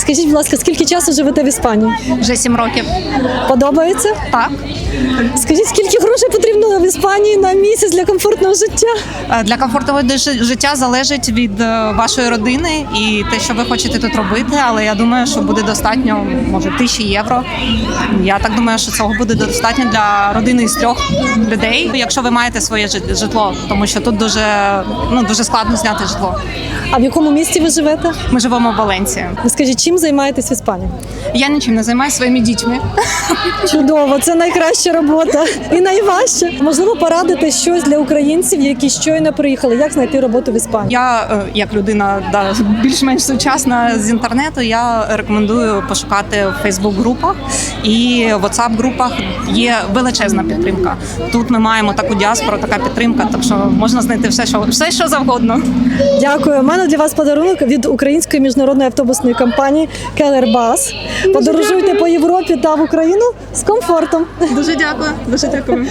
Скажіть, будь ласка, скільки часу живете в Іспанії? Вже сім років. Подобається? Так Скажіть, скільки грошей потрібно Іспанії на місяць для комфортного життя? Е, для комфортного життя залежить від е, вашої родини і те, що ви хочете тут робити. Але я думаю, що буде достатньо, може, тисячі євро. Я так думаю, що цього буде достатньо для родини з трьох людей, якщо ви маєте своє жит- житло, тому що тут дуже ну дуже складно зняти житло. А в якому місті ви живете? Ми живемо в Валенції. Ви скажіть, чим займаєтесь в Іспанії? Я нічим не займаюся своїми дітьми. Чудово, це найкраща робота і найважче. Можливо, порадити щось для українців, які щойно приїхали. Як знайти роботу в Іспанії? Я е, як людина да, більш-менш сучасна з інтернету, я рекомендую пошукати в Фейсбук-групах і в WhatsApp-групах є величезна підтримка. Тут ми маємо таку діаспору, така підтримка, так що можна знайти все, що все, що завгодно. Дякую. У мене для вас подарунок від української міжнародної автобусної компанії Келер Бас. Подорожуйте по Європі та в Україну з комфортом. Дуже дякую. Дуже дякую.